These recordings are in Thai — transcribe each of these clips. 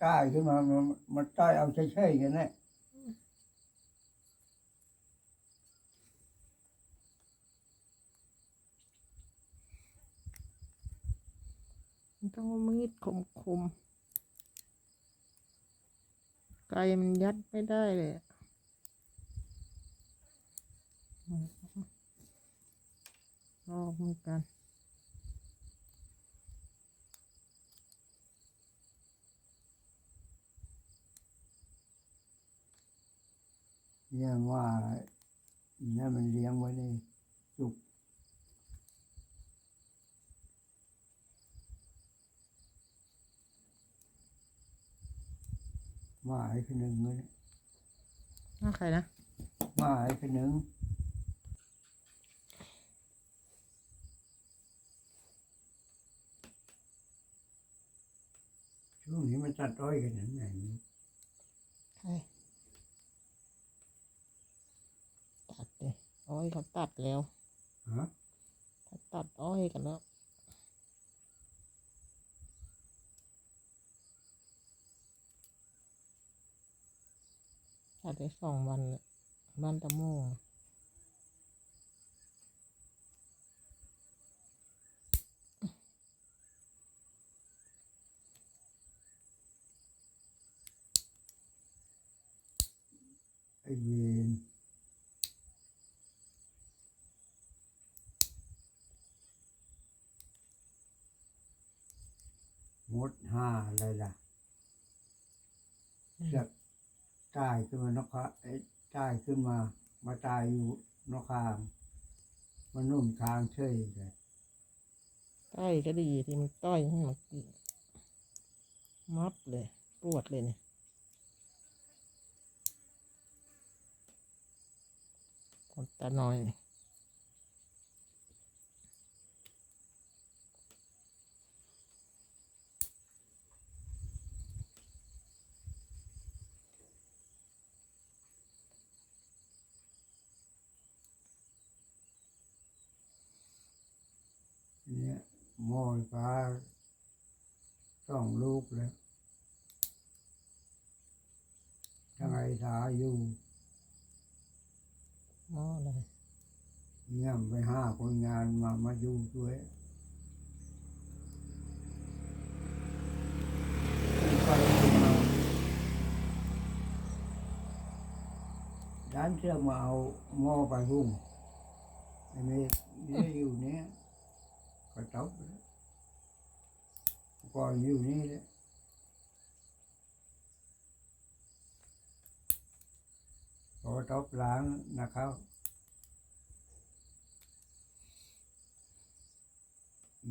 ใต้ขึ้นมา มันมันใต้เอาเฉยๆกันแน่ต้องมีดคมคมๆไก่มันยัดไม่ได้เลยออกเหมือนกัน เนี่ยว่าเนี่ยมันเลี้ยงไว้ในจุกหมาไอ้คนหนึ่งเลยน่าใครนะหมาไอ้คนหนึ่งช่วงนี้มันตัดอ้อยกันนั้นไหนใครตัดเลย อ้อยเขาตัดแล้วฮะเขาตัดอ้อยกันแล้วตัดได้สองวันแล้วบ้านตะโม่งไอ้เวน มดห้าอะไรล่ะเสือกตายขึ้นมานกคะไอ้ตายขึ้นมา มาตายอยู่นกคางมันนุ่มคางเฉยเลยต้อยก็ดีที่มันต้อยให้มันกินมับเลย ปวดเลยเนี่ยคนตาหน่อยเนี่ยหม อยฟ้าสองลูกแล้วทั้งไอ้สาอยู่หม้อเลยเงี่ยมไปห้าคนงานมามาอยู่ด้วยไปมาด้านเชื่อมาเอาหม้อไปหุ้มไอ้เมย์นี่อยู่เนี้ยก็จบแล้ว ก็อยู่นี่แหละพอจบล้างนะครับ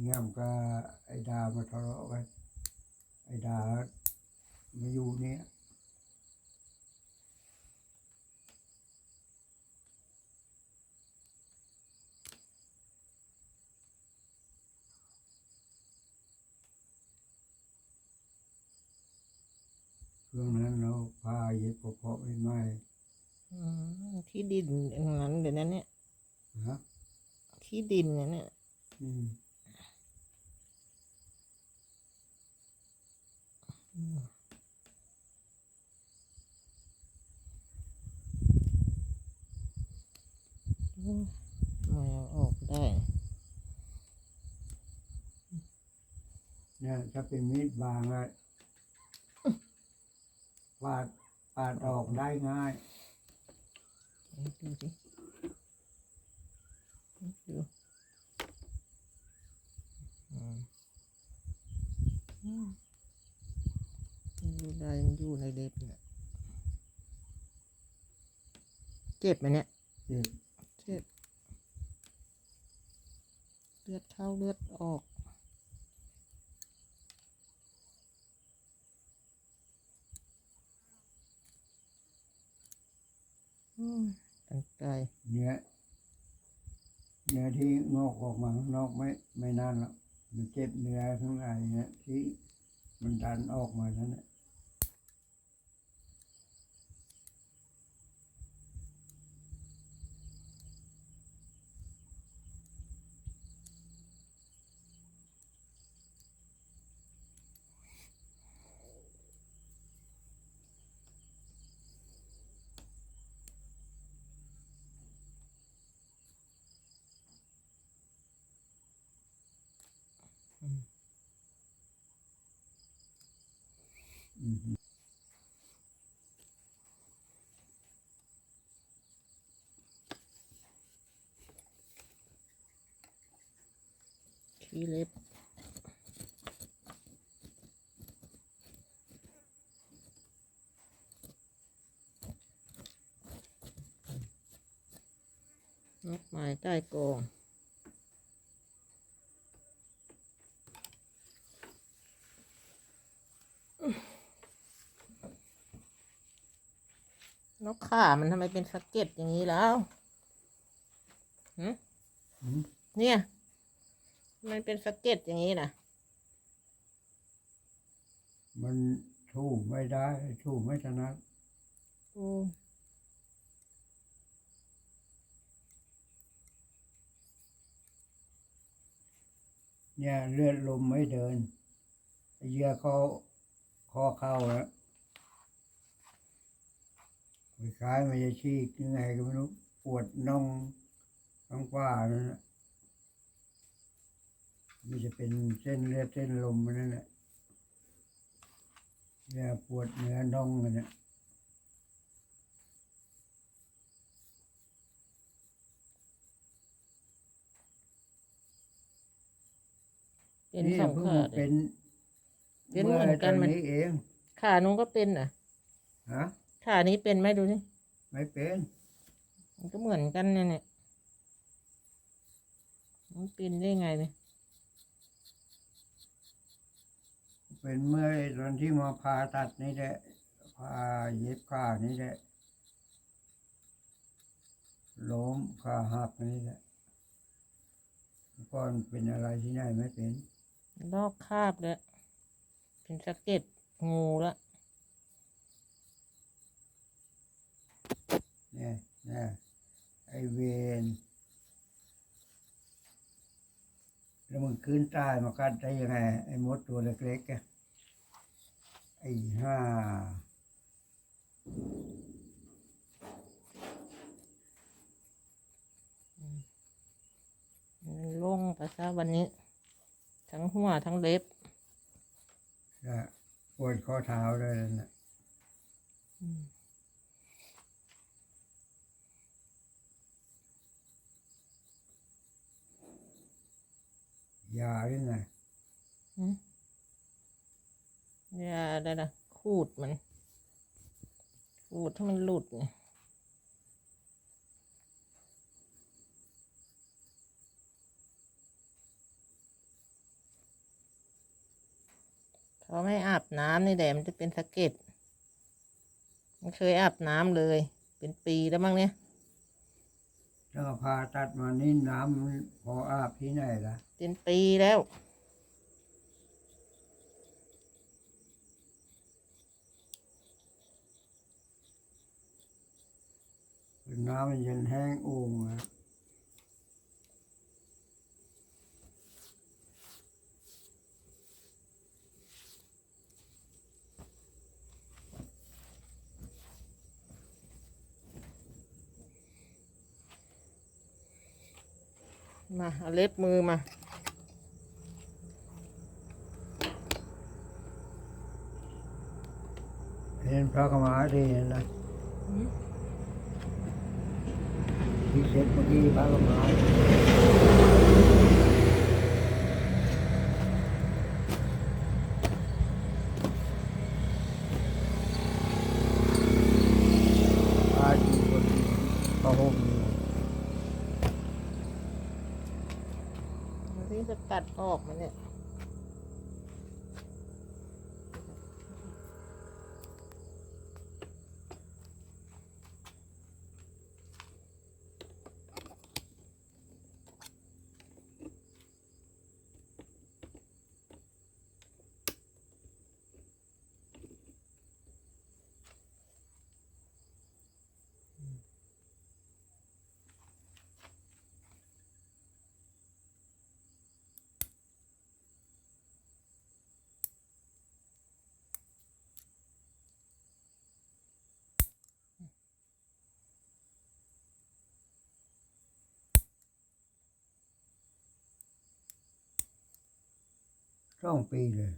เงี่ยมก็ไอ้ดามาทะเลาะกัน ไอ้ดามาอยู่เนี้ยช่วงนั้น เราพาเย็บเพาะไม่ไหมอืมที่ดินอย่างนั้นเดี๋ยวนั้นเนี่ยฮะที่ดินเนี่ยเนี่ยอืมโอ้ยไม่เอาออกได้เนี่ยถ้าเป็นมีดบางอะปาด ปาดออกได้ง่าย ดูสิดูอืมอืมอยู่ได้มันอยู่ในเล็บเนี่ยเจ็บไหมเนี่ยเจ็บเจ็บเลือดเข้าเลือดออก ตั้งใจเนื้อเนื้อที่งอกออกมาข้างนอกไม่ไม่นานหรอกมันเจ็บเนื้อข้างในเนี่ยที่มันดันออกมานั่นแหละ อืมขี้เล็บนกไม้ใต้กอง นกข่ามันทำไมเป็นสะเก็ดอย่างนี้แล้วหืมอืมเนี่ยมันเป็นสะเก็ดอย่างนี้นะมันถูกไม่ได้ถูกไม่ถนัดโอ้เนี่ยเลือดลมไม่เดินเหยื่อเขาคอเข้าแล้ว คล้ายๆมันจะชีกยังไงก็ไม่รู้ปวดน่องท้องฟ้านั่นแหละมันจะเป็นเส้นเลือดเส้นลมมันนั่นแหละเนี่ยปวดเนื้อน่องมันเนี่ยเป็นนี่สองเพิ่งขามาเลเป็ยนเป็นเหมือนกันมื่มันนี้เองขานุ้งก็เป็นอะ ฮะ ขานี้เป็นไหมดูสิไม่เป็นมันก็เหมือนกันเนี่ยเนี่ยมันเป็นได้ไงเนี่ยเป็นเมื่อตอนที่มาผ่าตัดนี่แหละผ่าเย็บขานี่แหละล้มขาหักนี่แหละก่อนเป็นอะไรที่ไหนไม่เป็นลอกคราบแล้วเป็นสะเก็ดงูละ เนี่ยเนี่ยไอเวนแล้วมึงขึ้นใต้มากัดได้ยังไง ไอ้มดตัวเล็กๆอะไอ้ห้ามันลงไปซะวันนี้ ทั้งหัวทั้งเล็บจะปวดข้อเท้าด้วยนั่นนะ ยาหรือไงอืมอย่าได้ละขูดมันขูดให้มันหลุดเนี่ยเขาไม่อาบน้ำนี่แหละมันจะเป็นสะเก็ดไม่เคยอาบน้ำเลย เป็นปีแล้วมั้งเนี่ย แล้วก็พาตัดมานี่น้ำมันพออาบที่ไหนล่ะ เป็นปีแล้ว น้ำมันเย็นแห้งโอ่งอะ มาเอาเล็บมือมาเห็นพระกมาดีนะอืมที่เสร็จเมื่อกี้พระกมาพาอยู่บนพระห่มอยู่ วันนี้จะตัดออกมันเนี่ย สองปีเลย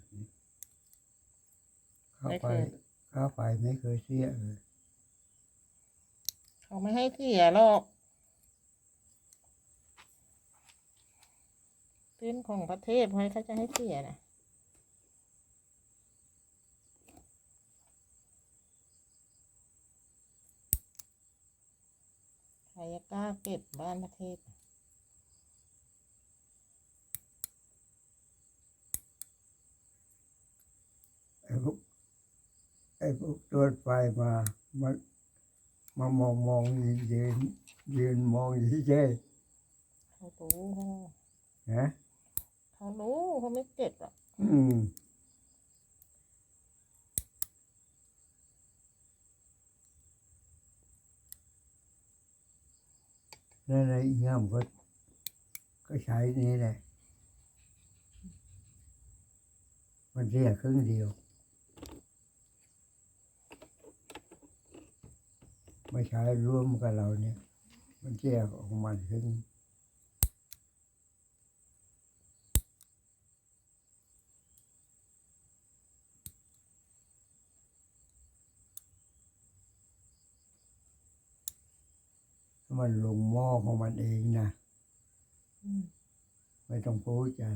ขเข้าไม่ไปเคย เข้าไปไม่เคยเสียเลยเขาไม่ให้เสียหรอกเป็นของประเทศใครเขาจะให้เสียนะใครจะกล้าเก็บบ้านประเทศไอ้พวก ไอ้พวกตรวจไฟมามันมามองมองยืนยืนยืนมองเฉยเขารู้เขาๆนะเขารู้เขาไม่เก็บหรอกอืมนั่นแหละอีกง่ามก็ก็ใช้นี่แหละ มันเสียครึ่งเดียว ไม่ใช้ร่วมกับเราเนี่ย มันเสียของมันครึ่งมันลงหม้อของมันเองนะอืมไม่ต้องพูดกัน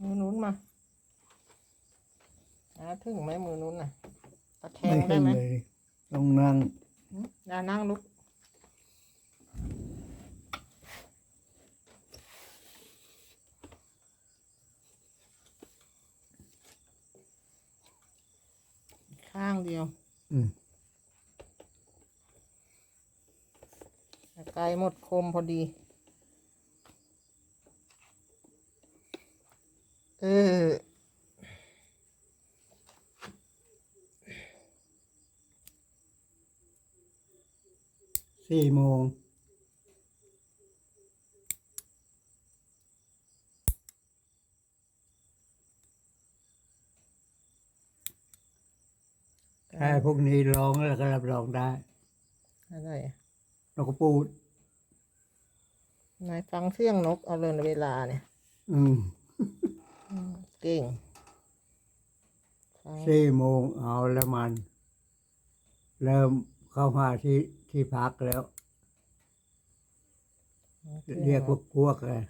มือนู้นมาหา ถึงไหมมือนู้นน่ะตะแคไม่งได้ขึ้นไหมเลย ต้องนั่งอืมอย่านั่งลุก ข้างเดียว อืมแต่ไกลหมดคมพอดี เออ สี่โมงถ้าพวกนี้ร้องแล้วก็รับรองได้อะไรอะนกกระปูดนายฟังเสียงนกเอาเลยเวลาเนี่ย อืมอืมเก่งฟัง สี่โมงเอาแล้วมัน เริ่มเข้ามาที่ ที่พักแล้ว เรียกพวกพวกเลย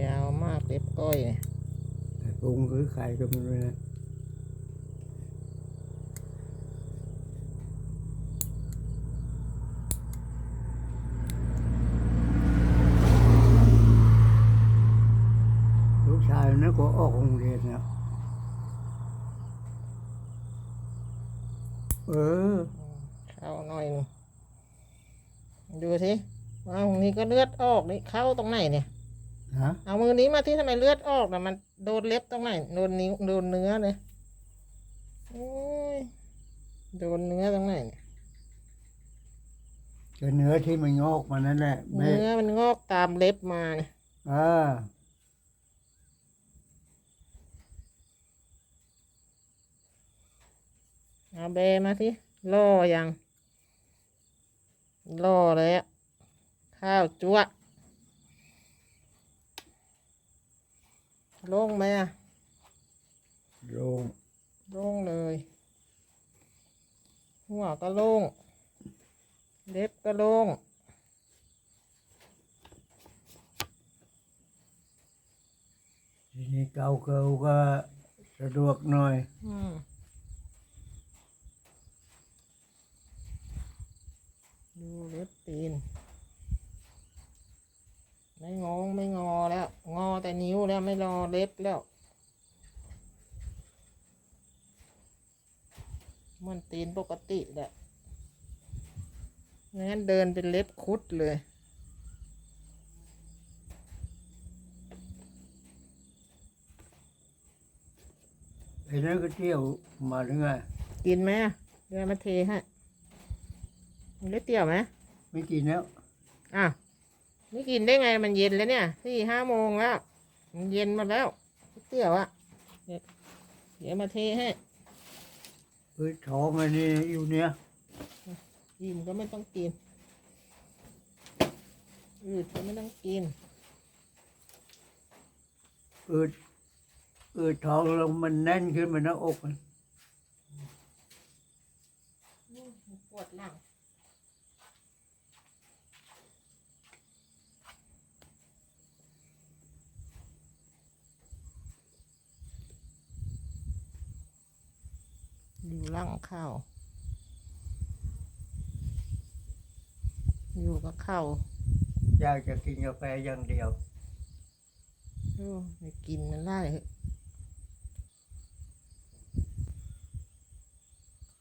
ยาวมากเล็บก้อยเนี่ย แต่ป รือใครก็ไม่รู้นะลูกชายนะก็ออกโรงเรียนนะเออเข้าหน่อยดูสิว่าตรงนี้ก็เลือดออกนี่เข้าตรงไหนเนี่ย ฮะเอามือนี้มาที่ทำไมเลือดออกนะมันโดนเล็บตรงไหนโดนนิ้วโดนเนื้อเลยโอ้ยโดนเนื้อตรงไหนเนี่ยก็เนื้อที่มันงอกมานั่นแหละไม่เนื้อมันงอกตามเล็บมาเนี่ยอ่าเอาเบมาสิล่อยังล่อเลยอะข้าวจั่วะ ลงไหมอะลงโล่งเลย หัวก็โล่ง เล็บก็โล่งทีนี้เกาเกาก็สสะดวกหน่อย อืมดูเล็บตีน ไม่งงไม่งอแล้ว งอแต่นิ้วแล้วไม่รอเล็บแล้ว มันตีนปกติแหละไม่งั้นเดินเป็นเล็บคุดเลยไอ้นั่นก็เที่ยวมาถึงไงกินไหมอะเดี๋ยวมาเทให้มันได้เตี๋ยวไหมไม่กินแล้ว อะ ไม่กินได้ไงมันเย็นแล้วเนี่ยสี่ห้าโมงแล้ว มันเย็นหมาแล้วก๋วยเตี๋ยวอะเดี๋ยวเดี๋ยวมาเทให้เฮ้ยท้องอันนี้อยู่เนี้ยอิ่มก็ไม่ต้องกินอืดก็ไม่ต้องกินอืดอืดท้องแล้วมันแน่นขึ้นมาหน้าอกมันปวดหลัง อยู่หล่างเข้าอยู่กับเข้าอยากจะกินกาแฟอย่างเดียว โอ้ไม่กินมันได้เหอะ